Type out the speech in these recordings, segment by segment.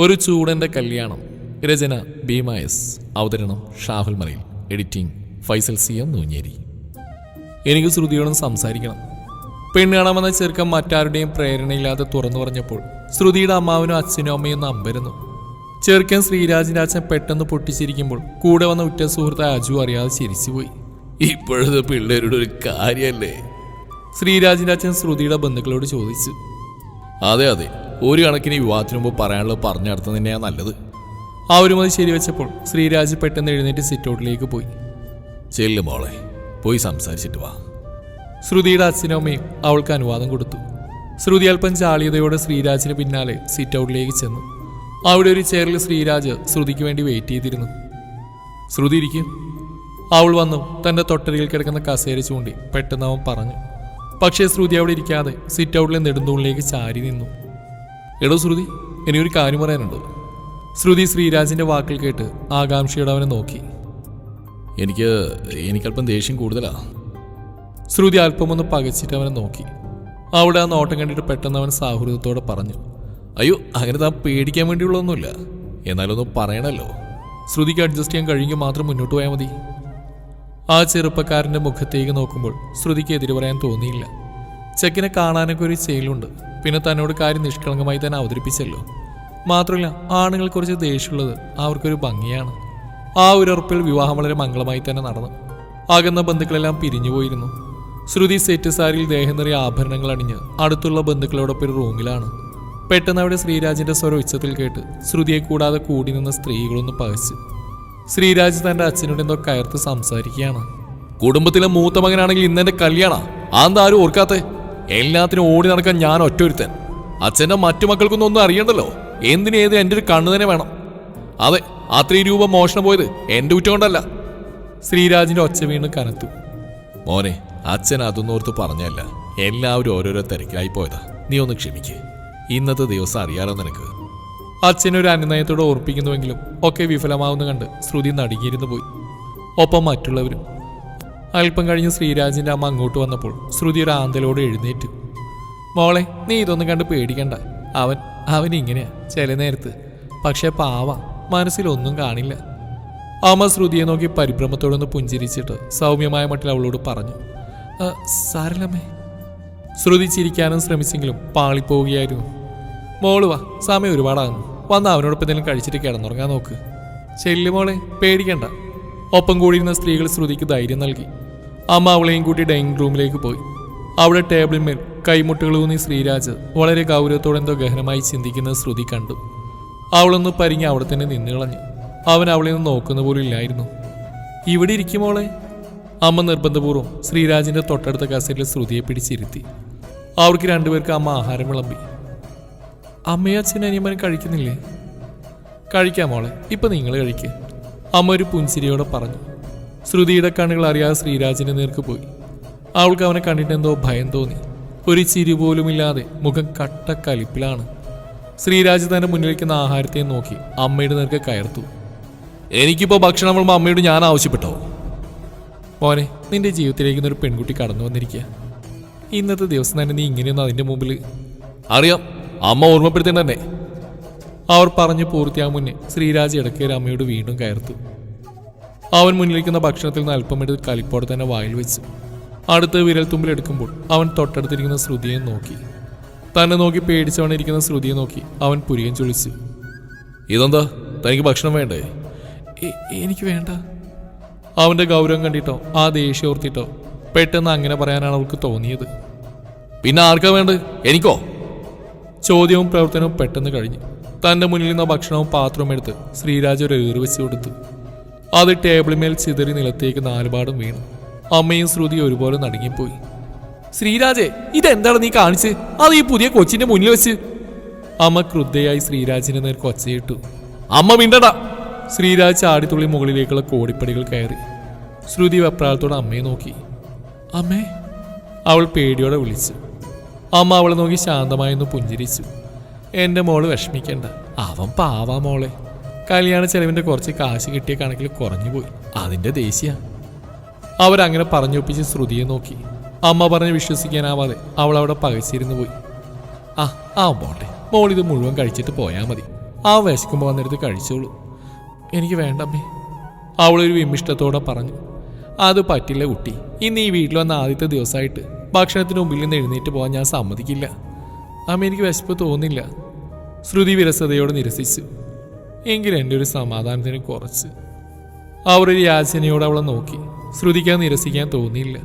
ഒരു ചൂടന്റെ കല്യാണം. രചന ഭീമായസ് അവതരണം Shahul Malayil. Editing Faisal C M Noonjeri. എനിക്ക് ശ്രുതിയോടും സംസാരിക്കണം. പെണ്ണ് കാണാമെന്ന ചെറുക്കൻ മറ്റാരുടെയും പ്രേരണയില്ലാതെ തുറന്നു പറഞ്ഞപ്പോൾ ശ്രുതിയുടെ അമ്മാവനും അച്ഛനും അമ്മയും നമ്പരുന്നു ചെറുക്കൻ ശ്രീരാജിന്റെ അച്ഛൻ പെട്ടെന്ന് പൊട്ടിച്ചിരിക്കുമ്പോൾ കൂടെ വന്ന ഉറ്റ സുഹൃത്ത് അജു അറിയാതെ ചിരിച്ചുപോയി. ഇപ്പോഴത്തെ പിള്ളേരുടെ ഒരു കാര്യമല്ലേ ശ്രീരാജിന്റെ അച്ഛൻ ശ്രുതിയുടെ ബന്ധുക്കളോട് ചോദിച്ചു. അതെ അതെ. ഒരു കണക്കിന് വിവാഹത്തിന് മുമ്പ് പറയാനുള്ളത് പറഞ്ഞു നടത്തുന്നത് തന്നെയാണ് നല്ലത്. ആ ഒരു മതി ശരിവെച്ചപ്പോൾ ശ്രീരാജ് പെട്ടെന്ന് എഴുന്നേറ്റ് സിറ്റൗട്ടിലേക്ക് പോയി. ചെല്ലു മോളെ പോയി സംസാരിച്ചിട്ട് വാ. ശ്രുതിയുടെ അച്ഛനും അമ്മയും അവൾക്ക് അനുവാദം കൊടുത്തു. ശ്രുതി അല്പം ചാളിയതയോടെ ശ്രീരാജിന് പിന്നാലെ സിറ്റൗട്ടിലേക്ക് ചെന്നു. അവിടെ ഒരു ചെയറിൽ ശ്രീരാജ് ശ്രുതിക്ക് വേണ്ടി വെയിറ്റ് ചെയ്തിരുന്നു. ശ്രുതി ഇരിക്കും. അവൾ വന്നു തന്റെ തൊട്ടരിയിൽ കിടക്കുന്ന കസേര ചൂണ്ടി പെട്ടെന്ന് അവൻ പറഞ്ഞു. പക്ഷേ ശ്രുതി അവിടെ ഇരിക്കാതെ സിറ്റൗട്ടിലെ നെടുന്തൂണിലേക്ക് ചാരി നിന്നു. എടോ ശ്രുതി എനിക്കൊരു കാര്യം പറയാനുണ്ട്. ശ്രുതി ശ്രീരാജിന്റെ വാക്കുകൾ കേട്ട് ആകാംക്ഷയോടെ അവനെ നോക്കി. എനിക്ക് എനിക്കല്പം ദേഷ്യം കൂടുതലാ. ശ്രുതി അല്പമൊന്ന് പകച്ചിട്ട് അവനെ നോക്കി. അവിടെ ആ നോട്ടം കണ്ടിട്ട് പെട്ടെന്ന് അവൻ സൗഹൃദത്തോടെ പറഞ്ഞു അയ്യോ അങ്ങനെ താൻ പേടിക്കാൻ വേണ്ടിയുള്ളതൊന്നുമില്ല. എന്നാലൊന്ന് പറയണല്ലോ. ശ്രുതിക്ക് അഡ്ജസ്റ്റ് ചെയ്യാൻ കഴിയുമെങ്കിൽ മാത്രം മുന്നോട്ട് പോയാൽ മതി. ആ ചെറുപ്പക്കാരന്റെ മുഖത്തേക്ക് നോക്കുമ്പോൾ ശ്രുതിക്ക് എതിര് പറയാൻ തോന്നിയില്ല. ചെക്കിനെ കാണാനൊക്കെ ഒരു ചെയ്യലുണ്ട് പിന്നെ തന്നോട് കാര്യം നിഷ്കളങ്കമായി തന്നെ അവതരിപ്പിച്ചല്ലോ. മാത്രമല്ല ആണുങ്ങൾ കുറച്ച് ദേഷ്യമുള്ളത് അവർക്കൊരു ഭംഗിയാണ്. ആ ഒരു ഉറപ്പിൽ വിവാഹം വളരെ മംഗളമായി തന്നെ നടന്നു. അകന്ന ബന്ധുക്കളെല്ലാം പിരിഞ്ഞുപോയിരുന്നു ശ്രുതി സെറ്റ് സാരിയിൽ ദേഹം നിറയെ ആഭരണങ്ങൾ അണിഞ്ഞ് അടുത്തുള്ള ബന്ധുക്കളോടൊപ്പം ഒരു റൂമിലാണ്. പെട്ടെന്ന് അവിടെ ശ്രീരാജിന്റെ സ്വരം ഉച്ചത്തിൽ കേട്ട് ശ്രുതിയെ കൂടാതെ കൂടി നിന്ന സ്ത്രീകളൊന്ന് പകച്ചു. ശ്രീരാജ് തന്റെ അച്ഛനോട് എന്തോ കയർത്ത് സംസാരിക്കുകയാണ്. കുടുംബത്തിലെ മൂത്ത മകനാണെങ്കിൽ ഇന്നെന്റെ കല്യാണ? ആന്താരും ഓർക്കാത്തെ? എല്ലാത്തിനും ഓടി നടക്കാൻ ഞാൻ ഒറ്റൊരുത്തൻ. അച്ഛന്റെ മറ്റു മക്കൾക്കൊന്നും ഒന്നും അറിയണ്ടല്ലോ. എന്തിനേത് എന്റെ ഒരു കണ്ണു തന്നെ വേണം. അതെ അത്രയും രൂപ മോഷണം പോയത് എന്റെ കുറ്റം കൊണ്ടല്ല. ശ്രീരാജിന്റെ ഒച്ച വീണ് കനത്തു. മോനെ അച്ഛൻ അതൊന്നും ഓർത്ത് പറഞ്ഞല്ല. എല്ലാവരും ഓരോരോ തിരക്കിലായി പോയതാ. നീ ഒന്ന് ക്ഷമിക്ക്. ഇന്നത്തെ ദിവസം അറിയാലോ നിനക്ക്. അച്ഛനൊരു അനുനയത്തോടെ ഓർപ്പിക്കുന്നുവെങ്കിലും ഒക്കെ വിഫലമാവുന്നു കണ്ട് ശ്രുതി നടുങ്ങിയിരുന്നു പോയി. ഒപ്പം മറ്റുള്ളവരും അല്പം കഴിഞ്ഞ് ശ്രീരാജിന്റെ അമ്മ അങ്ങോട്ട് വന്നപ്പോൾ ശ്രുതി ഒരു ആന്തലോട് എഴുന്നേറ്റു. മോളെ നീ ഇതൊന്നും കണ്ട് പേടിക്കണ്ട. അവൻ അവൻ ഇങ്ങനെയാ ചില നേരത്ത്. പക്ഷെ പാവ മനസ്സിലൊന്നും കാണില്ല. അമ്മ ശ്രുതിയെ നോക്കി പരിഭ്രമത്തോടൊന്ന് പുഞ്ചിരിച്ചിട്ട് സൗമ്യമായ മട്ടിൽ അവളോട് പറഞ്ഞു സാരലമ്മേ ശ്രുതി ചിരിക്കാനും ശ്രമിച്ചെങ്കിലും പാളിപ്പോവുകയായിരുന്നു. മോൾ വാ സമയം ഒരുപാടാകുന്നു. വന്ന് അവനോടൊപ്പം എന്തെങ്കിലും കഴിച്ചിട്ട് കിടന്നുറങ്ങാൻ നോക്ക്. ചെല്ലു മോളെ പേടിക്കണ്ട. ഒപ്പം കൂടിയിരുന്ന സ്ത്രീകൾ ശ്രുതിക്ക് ധൈര്യം നൽകി. അമ്മ അവളെയും കൂട്ടി ഡൈനിങ് റൂമിലേക്ക് പോയി. അവിടെ ടേബിളിന്മേൽ കൈമുട്ടുകളൂന്നി ശ്രീരാജ് വളരെ ഗൗരവത്തോടെ എന്തോ ഗഹനമായി ചിന്തിക്കുന്ന ശ്രുതി കണ്ടു. അവളൊന്ന് പരിങ്ങി അവിടെ തന്നെ നിന്നു കളഞ്ഞു. അവൻ അവളെ ഒന്ന് നോക്കുന്ന പോലും ഇല്ലായിരുന്നു. ഇവിടെ ഇരിക്കുമോളെ അമ്മ നിർബന്ധപൂർവം ശ്രീരാജിന്റെ തൊട്ടടുത്ത കസേരയിൽ ശ്രുതിയെ പിടിച്ചിരുത്തി. അവർക്ക് രണ്ടുപേർക്ക് അമ്മ ആഹാരം വിളമ്പി. അമ്മയും അച്ഛനും അനിയമ്മനും കഴിക്കുന്നില്ലേ? കഴിക്കാം മോളെ ഇപ്പൊ നിങ്ങൾ കഴിക്കേ അമ്മ ഒരു പുഞ്ചിരിയോടെ പറഞ്ഞു. ശ്രുതിയുടെ കണ്ണുകൾ അറിയാതെ ശ്രീരാജിന്റെ നേർക്ക് പോയി. അവൾക്ക് അവനെ കണ്ടിട്ട് എന്തോ ഭയം തോന്നി. ഒരു ചിരി പോലുമില്ലാതെ മുഖം കട്ട കലിപ്പിലാണ്. ശ്രീരാജ് തന്റെ മുന്നിൽ മുന്നിലിരിക്കുന്ന ആഹാരത്തെ നോക്കി അമ്മയുടെ നേർക്ക് കയർത്തു. എനിക്കിപ്പോ ഭക്ഷണം വിളമ്പോ അമ്മയോട് ഞാൻ ആവശ്യപ്പെട്ടോ? മോനെ നിന്റെ ജീവിതത്തിലേക്ക് ഒരു പെൺകുട്ടി കടന്നു വന്നിരിക്കുക ഇന്നത്തെ ദിവസം തന്നെ നീ ഇങ്ങനെയൊന്നും അതിന്റെ മുമ്പിൽ അറിയാം അമ്മ ഓർമ്മപ്പെടുത്തേണ്ട തന്നെ അവർ പറഞ്ഞു പൂർത്തിയാകും മുന്നേ ശ്രീരാജ് ഇടയ്ക്കൊരു അമ്മയോട് വീണ്ടും കയർത്തു. അവൻ മുന്നിലിരിക്കുന്ന ഭക്ഷണത്തിൽ നിന്ന് അല്പം എടുത്ത് കലിപ്പോടെ തന്നെ വായിൽ വെച്ചു. അടുത്ത് വിരൽ തുമ്പിൽ എടുക്കുമ്പോൾ അവൻ തൊട്ടടുത്തിരിക്കുന്ന ശ്രുതിയെ നോക്കി. തന്നെ നോക്കി പേടിച്ചവണിരിക്കുന്ന ശ്രുതിയെ നോക്കി അവൻ പുരികം ചൊളിച്ചു ഇതെന്താ? തനിക്ക് ഭക്ഷണം വേണ്ടേ? എനിക്ക് വേണ്ട. അവന്റെ ഗൗരവം കണ്ടിട്ടോ ആ ദേഷ്യം ഓർത്തിട്ടോ പെട്ടെന്ന് അങ്ങനെ പറയാനാണ് അവൾക്ക് തോന്നിയത്. പിന്നെ ആർക്കാ വേണ്ടത് എനിക്കോ? ചോദ്യവും പ്രവർത്തനവും പെട്ടെന്ന് കഴിഞ്ഞു. തന്റെ മുന്നിൽ നിന്ന ഭക്ഷണവും പാത്രവും എടുത്ത് ശ്രീരാജ് ഒരു ഏറ് വെച്ച് കൊടുത്തു. അത് ടേബിളിന്മേൽ ചിതറി നിലത്തേക്ക് നാലുപാടും വീണു. അമ്മയും ശ്രുതി ഒരുപോലെ നടുങ്ങിപ്പോയി. ശ്രീരാജെ ഇതെന്താണ് നീ കാണിച്ച്? അത് ഈ പുതിയ കൊച്ചിന്റെ മുന്നിൽ വെച്ച്. അമ്മ ക്രുദ്ധയായി ശ്രീരാജിന്റെ നേർക്ക് ഒച്ചയിട്ടു. അമ്മ മിണ്ടടാ. ശ്രീരാജ് ചാടിത്തുള്ളി മുകളിലേക്കുള്ള കോടിപ്പടികൾ കയറി. ശ്രുതി വെപ്രാളത്തോടെ അമ്മയെ നോക്കി. അമ്മേ അവൾ പേടിയോടെ വിളിച്ചു. അമ്മ അവളെ നോക്കി ശാന്തമായൊന്ന് പുഞ്ചിരിച്ചു. എന്റെ മോൾ വിഷമിക്കണ്ട. അവൻ പാവാ മോളെ. കല്യാണ ചെലവിന്റെ കുറച്ച് കാശ് കിട്ടിയ കണക്കിൽ കുറഞ്ഞു പോയി. അതിന്റെ ദേശീയ അവരങ്ങനെ പറഞ്ഞൊപ്പിച്ച് ശ്രുതിയെ നോക്കി. അമ്മ പറഞ്ഞ് വിശ്വസിക്കാനാവാതെ അവൾ അവിടെ പകച്ചിരുന്നു പോയി. ആ ആ പോട്ടെ. മോൾ ഇത് മുഴുവൻ കഴിച്ചിട്ട് പോയാൽ മതി. ആ വിശക്കുമ്പോൾ വന്നെടുത്ത് കഴിച്ചോളൂ. എനിക്ക് വേണ്ട വേണ്ടമ്മേ അവളൊരു വിമിഷ്ടത്തോടെ പറഞ്ഞു. അത് പറ്റില്ല കുട്ടി. ഇന്ന് ഈ വീട്ടിൽ വന്ന ആദ്യത്തെ ദിവസമായിട്ട് ഭക്ഷണത്തിന് മുമ്പിൽ നിന്ന് എഴുന്നേറ്റ് പോകാൻ ഞാൻ സമ്മതിക്കില്ല. അമ്മ എനിക്ക് വിശപ്പ് തോന്നില്ല. ശ്രുതി വിരസതയോട് നിരസിച്ചു. എങ്കിലും എന്റെ ഒരു സമാധാനത്തിന് കുറച്ച്. അവരൊരു യാചനയോട് അവളെ നോക്കി. ശ്രുതിക്കാൻ നിരസിക്കാൻ തോന്നിയില്ല.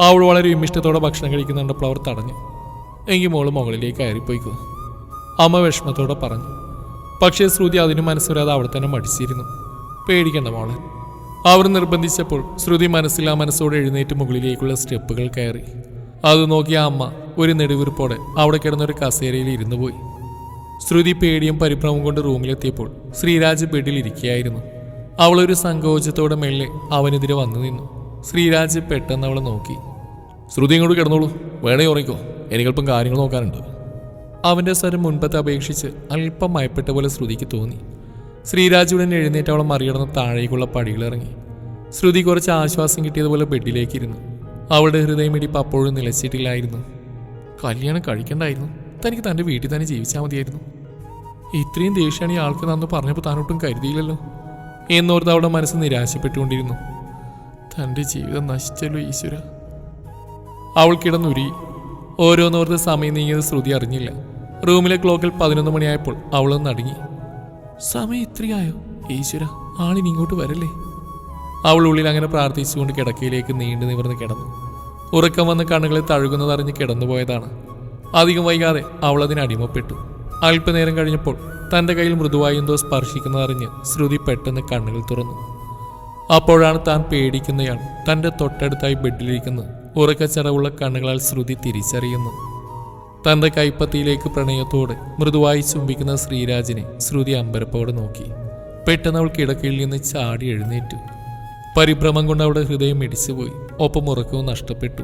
അവൾ വളരെ വിമിഷ്ടത്തോടെ ഭക്ഷണം കഴിക്കുന്നുണ്ടപ്പോൾ അവർ തടഞ്ഞു. എങ്കിൽ മോൾ മുകളിലേക്ക് കയറിപ്പോയിക്കോ. അമ്മ വിഷമത്തോടെ പറഞ്ഞു. പക്ഷേ ശ്രുതി അതിന് മനസ്സുവരാതെ അവിടെ തന്നെ മടിച്ചിരുന്നു. പേടിക്കണ്ട മോളെ. അവർ നിർബന്ധിച്ചപ്പോൾ ശ്രുതി മനസ്സിലാ മനസ്സോടെ എഴുന്നേറ്റ് മുകളിലേക്കുള്ള സ്റ്റെപ്പുകൾ കയറി. അത് നോക്കിയ അമ്മ ഒരു നെടുവീർപ്പോടെ അവിടെ കിടന്നൊരു കസേരയിൽ ഇരുന്നു പോയി. ശ്രുതി പേടിയും പരിഭ്രമം കൊണ്ട് റൂമിലെത്തിയപ്പോൾ ശ്രീരാജ് ബെഡിൽ ഇരിക്കുകയായിരുന്നു അവളൊരു സങ്കോചത്തോടെ മെല്ലെ അവനെതിരെ വന്നു നിന്നു. ശ്രീരാജ് പെട്ടെന്ന് അവളെ നോക്കി. ശ്രുതി ഇങ്ങോട്ട് കിടന്നോളൂ. വേണേ ഉറങ്ങിക്കോ. എനിക്കല്പം കാര്യങ്ങൾ നോക്കാനുണ്ട്. അവന്റെ സ്വരം മുൻപത്തെ അപേക്ഷിച്ച് അല്പം മയപ്പെട്ട പോലെ ശ്രുതിക്ക് തോന്നി. ശ്രീരാജ് ഉടൻ എഴുന്നേറ്റ് അവളെ മറികടന്ന് താഴേക്കുള്ള പടികളിറങ്ങി ശ്രുതി കുറച്ച് ആശ്വാസം കിട്ടിയതുപോലെ ബെഡിലേക്കിരുന്നു. അവളുടെ ഹൃദയമിടിപ്പ് അപ്പോഴും നിലച്ചിട്ടില്ലായിരുന്നു. കല്യാണം കഴിക്കണ്ടായിരുന്നു. തനിക്ക് തന്റെ വീട്ടിൽ തന്നെ ജീവിച്ചാൽ മതിയായിരുന്നു. ഇത്രയും ദേഷ്യമാണ് ഈ ആൾക്ക് നന്ന് പറഞ്ഞപ്പോൾ താനൊട്ടും കരുതിയില്ലല്ലോ. എന്നോർത്ത് അവളുടെ മനസ്സ് നിരാശപ്പെട്ടുകൊണ്ടിരുന്നു. തന്റെ ജീവിതം നശിച്ചല്ലോ ഈശ്വര. അവൾ കിടന്നുരി ഓരോന്നോർത്ത് സമയം നീങ്ങിയത് ശ്രുതി അറിഞ്ഞില്ല. റൂമിലെ ക്ലോക്കിൽ പതിനൊന്ന് മണിയായപ്പോൾ അവളൊന്ന് അടങ്ങി സമയം ഇത്രയായോ? ഈശ്വര ആളിനി ഇങ്ങോട്ട് വരല്ലേ? അവൾ ഉള്ളിൽ അങ്ങനെ പ്രാർത്ഥിച്ചുകൊണ്ട് കിടക്കയിലേക്ക് നീണ്ടു നിവർന്ന് കിടന്നു. ഉറക്കം വന്ന് കണ്ണുകളെ തഴുകുന്നതറിഞ്ഞ് കിടന്നുപോയതാണ്. അധികം വൈകാതെ അവൾ അതിന് അടിമപ്പെട്ടു. അല്പനേരം കഴിഞ്ഞപ്പോൾ തന്റെ കയ്യിൽ മൃദുവായി എന്തോ സ്പർശിക്കുന്നതറിഞ്ഞ് ശ്രുതി പെട്ടെന്ന് കണ്ണുകൾ തുറന്നു. അപ്പോഴാണ് താൻ പേടിക്കുന്നയാൾ തന്റെ തൊട്ടടുത്തായി ബെഡിലിരിക്കുന്നത് ഉറക്കച്ചടവുള്ള കണ്ണുകളാൽ ശ്രുതി തിരിച്ചറിയുന്നു. തന്റെ കൈപ്പത്തിയിലേക്ക് പ്രണയത്തോടെ മൃദുവായി ചുംബിക്കുന്ന ശ്രീരാജിനെ ശ്രുതി അമ്പരപ്പോടെ നോക്കി. പെട്ടെന്ന് അവൾ കിടക്കയിൽ നിന്ന് ചാടി എഴുന്നേറ്റു. പരിഭ്രമം കൊണ്ട് അവളുടെ ഹൃദയം ഇടിച്ചുപോയി. ഒപ്പം ഉറക്കവും നഷ്ടപ്പെട്ടു.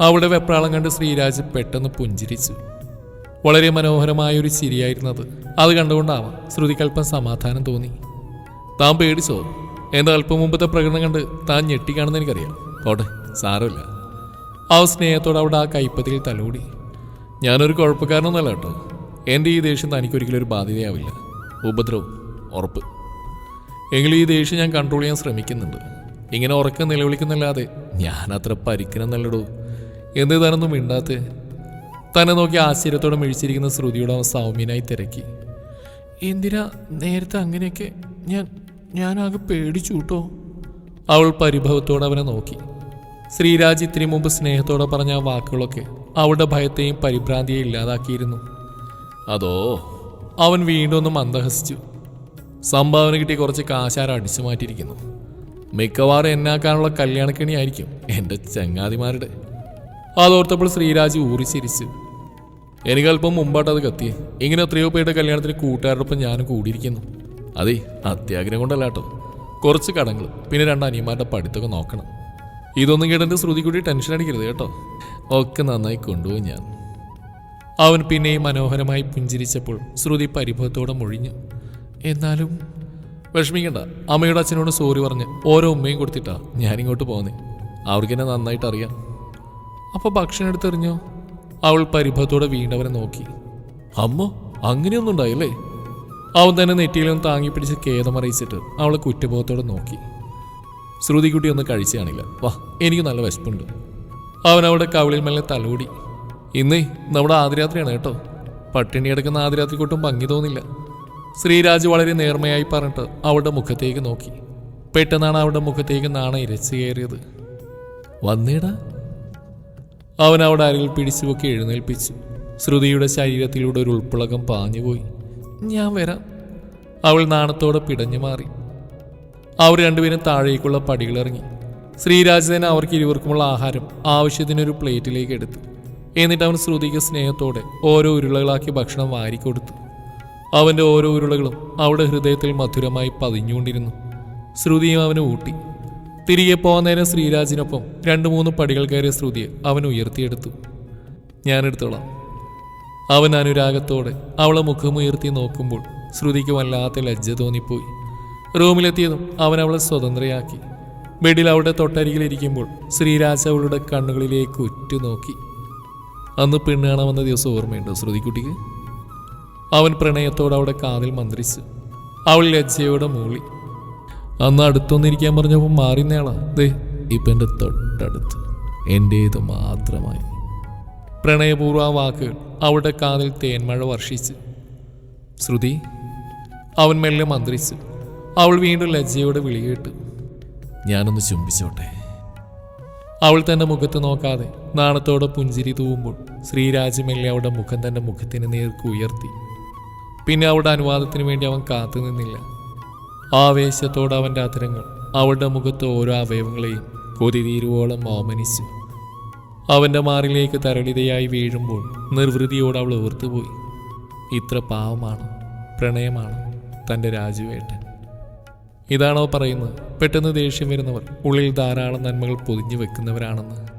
അവളുടെ വെപ്രാളം കണ്ട് ശ്രീരാജ് പെട്ടെന്ന് പുഞ്ചിരിച്ചു. വളരെ മനോഹരമായ ഒരു ചിരിയായിരുന്നത് അത് കണ്ടുകൊണ്ടാവാം ശ്രുതിക്കൽപ്പം സമാധാനം തോന്നി. താൻ പേടിച്ചോ? എന്താ അല്പം മുമ്പത്തെ പ്രകടനം കണ്ട് താൻ ഞെട്ടിക്കാണെന്ന് എനിക്കറിയാം. ഓട്ടെ സാരമില്ല. ആ സ്നേഹത്തോടെ അവിടെ ആ കൈപ്പത്തിയിൽ തലോടി. ഞാനൊരു കുഴപ്പക്കാരനൊന്നല്ല കേട്ടോ. എന്റെ ഈ ദേഷ്യം തനിക്കൊരിക്കലും ഒരു ബാധ്യതയാവില്ല. ഉപദ്രവം ഉറപ്പ്. എങ്കിലും ഈ ദേഷ്യം ഞാൻ കൺട്രോൾ ചെയ്യാൻ ശ്രമിക്കുന്നുണ്ട്. ഇങ്ങനെ ഉറക്കം നിലവിളിക്കുന്നല്ലാതെ ഞാൻ അത്ര പരിക്കണമെന്നല്ലടോ എന്ത് താനൊന്നും മിണ്ടാത്തേ? തന്നെ നോക്കി ആശ്ചര്യത്തോടെ മിഴിച്ചിരിക്കുന്ന ശ്രുതിയുടെ അവൻ സൗമ്യനായി തിരക്കി. എന്തിനാ നേരത്തെ അങ്ങനെയൊക്കെ ഞാൻ ഞാനാകെ പേടിച്ചു കേട്ടോ? അവൾ പരിഭവത്തോടെ അവനെ നോക്കി. ശ്രീരാജ് ഇത്തിരി മുമ്പ് സ്നേഹത്തോടെ പറഞ്ഞ ആ വാക്കുകളൊക്കെ അവളുടെ ഭയത്തെയും പരിഭ്രാന്തിയെയും ഇല്ലാതാക്കിയിരുന്നു. അതോ? അവൻ വീണ്ടും ഒന്ന് മന്ദഹസിച്ചു. സംഭാവന കിട്ടി കുറച്ച് കാശാരം അടിച്ചു മാറ്റിയിരിക്കുന്നു. മിക്കവാറും എന്നാക്കാനുള്ള കല്യാണക്കണിയായിരിക്കും എന്റെ ചങ്ങാതിമാരുടെ. അതോർത്തപ്പോൾ ശ്രീരാജ് ഊറിച്ചിരിച്ചു എനിക്ക് അല്പം അത് കത്തിയേ. ഇങ്ങനെ എത്രയോ പേരുടെ കല്യാണത്തിന് കൂട്ടുകാരോടൊപ്പം ഞാനും കൂടിയിരിക്കുന്നു. അതെ അത്യാഗ്രഹം കൊണ്ടല്ല കേട്ടോ. കുറച്ച് കടങ്ങൾ പിന്നെ രണ്ട് അനിയന്മാരുടെ പഠിത്തമൊക്കെ നോക്കണം. ഇതൊന്നും കേട്ടെന്റെ ശ്രുതി കൂടി ടെൻഷൻ അടിക്കരുത് കേട്ടോ. ഒക്കെ നന്നായി കൊണ്ടുപോകും ഞാൻ. അവൻ പിന്നെയും മനോഹരമായി പുഞ്ചിരിച്ചപ്പോൾ ശ്രുതി പരിഭവത്തോടെ മൊഴിഞ്ഞു. എന്നാലും വിഷമിക്കണ്ട. അമ്മയുടെ അച്ഛനോട് സോറി പറഞ്ഞ് ഓരോ ഉമ്മയും കൊടുത്തിട്ടാ ഞാനിങ്ങോട്ട് പോകുന്നേ. അവർക്ക് എന്നെ നന്നായിട്ട് അറിയാം അപ്പൊ ഭക്ഷണം എടുത്തെറിഞ്ഞോ? അവൾ പരിഭവത്തോടെ വീണ്ടവനെ നോക്കി. അമ്മ അങ്ങനെയൊന്നും ഉണ്ടായില്ലേ? അവൻ തന്നെ നെറ്റിയിലും താങ്ങി പിടിച്ച് ഖേദമറിയിച്ചിട്ട് അവളെ കുറ്റബോധത്തോടെ നോക്കി. ശ്രുതിക്കുട്ടി ഒന്ന് കഴിച്ചു കാണില്ല. വാ എനിക്ക് നല്ല വിശപ്പുണ്ട്. അവൻ അവിടെ കവിളിൽ മെല്ലെ തലോടി. ഇന്നേ നമ്മുടെ ആദിരാത്രിയാണ് കേട്ടോ. പട്ടിണി കിടക്കുന്ന ആദിരാത്രിക്കൊട്ടും ഭംഗി തോന്നില്ല. ശ്രീരാജ് വളരെ നേർമയായി പറഞ്ഞിട്ട് അവളുടെ മുഖത്തേക്ക് നോക്കി. പെട്ടെന്നാണ് അവളുടെ മുഖത്തേക്ക് നാണ ഇരച്ചു കയറിയത്. വന്നേടാ. അവൻ അവിടെ അരയിൽ പിടിച്ചുപൊക്കി എഴുന്നേൽപ്പിച്ചു. ശ്രുതിയുടെ ശരീരത്തിലൂടെ ഒരു ഉൾപ്പിളകം പാഞ്ഞുപോയി. ഞാൻ വരാം. അവൾ നാണത്തോടെ പിടഞ്ഞു മാറി. അവർ രണ്ടുപേരും താഴേക്കുള്ള പടികളിറങ്ങി. ശ്രീരാജ് തന്നെ അവർക്ക് ഇരുവർക്കുമുള്ള ആഹാരം ആവശ്യത്തിനൊരു പ്ലേറ്റിലേക്ക് എടുത്തു. എന്നിട്ട് അവൻ ശ്രുതിക്ക് സ്നേഹത്തോടെ ഓരോ ഉരുളകളാക്കി ഭക്ഷണം വാരിക്കൊടുത്തു. അവന്റെ ഓരോ ഉരുളകളും അവളുടെ ഹൃദയത്തിൽ മധുരമായി പതിഞ്ഞുകൊണ്ടിരുന്നു. ശ്രുതിയും അവന് ഊട്ടി. തിരികെ പോകാൻ നേരം ശ്രീരാജിനൊപ്പം രണ്ട് മൂന്ന് പടികൾ കയറിയ ശ്രുതിയെ അവൻ ഉയർത്തിയെടുത്തു. ഞാനെടുത്തോളാം അവൻ അനുരാഗത്തോടെ അവളെ മുഖമുയർത്തി നോക്കുമ്പോൾ ശ്രുതിക്ക് വല്ലാത്ത ലജ്ജ തോന്നിപ്പോയി. റൂമിലെത്തിയതും അവൻ അവളെ സ്വതന്ത്രയാക്കി. ബെഡിൽ അവളുടെ തൊട്ടരികിലിരിക്കുമ്പോൾ ശ്രീരാജ് അവളുടെ കണ്ണുകളിലേക്ക് ഉറ്റുനോക്കി. അന്ന് പെണ്ണ് വന്ന ദിവസം ഓർമ്മയുണ്ടോ ശ്രുതിക്കുട്ടിക്ക്? അവൻ പ്രണയത്തോടെ അവിടെ കാതിൽ മന്ത്രിച്ചു അവൾ ലജ്ജയോടെ മൂളി. അന്ന് അടുത്തൊന്നിരിക്കാൻ പറഞ്ഞപ്പോൾ മാറിന്നയാളാ ദേ ഇപ്പം എന്റെ തൊട്ടടുത്ത്. എന്റേത് മാത്രമായി. പ്രണയപൂർവ വാക്കുകൾ അവളുടെ കാതിൽ തേന്മഴ വർഷിച്ച്. ശ്രുതി അവൻ മെല്ലെ മന്ത്രിച്ച്. അവൾ വീണ്ടും ലജ്ജയോടെ വിളികേട്ടു ഞാനൊന്ന് ചുംബിച്ചോട്ടെ. അവൾ തന്റെ മുഖത്ത് നോക്കാതെ നാണത്തോടെ പുഞ്ചിരി തൂവുമ്പോൾ ശ്രീരാജ് മെല്ലെ അവളുടെ മുഖം തന്റെ മുഖത്തിന് നേർക്ക് ഉയർത്തി. പിന്നെ അവളുടെ അനുവാദത്തിന് വേണ്ടി അവൻ കാത്തു നിന്നില്ല. ആവേശത്തോടെ അവന്റെ അതിരങ്ങൾ അവളുടെ മുഖത്ത് ഓരോ അവയവങ്ങളെയും കൊതിതീരുവോളം ഓമനിച്ചു അവന്റെ മാറിലേക്ക് തരളിതയായി വീഴുമ്പോൾ നിർവൃതിയോട് അവൾ ഓർത്തുപോയി. ഇത്ര പാവമാണ് പ്രണയമാണ് തന്റെ രാജുവേട്ടൻ. ഇതാണോ പറയുന്നത്? പെട്ടെന്ന് ദേഷ്യം വരുന്നവർ ഉള്ളിൽ ധാരാളം നന്മകൾ പൊതിഞ്ഞു വെക്കുന്നവരാണെന്ന്.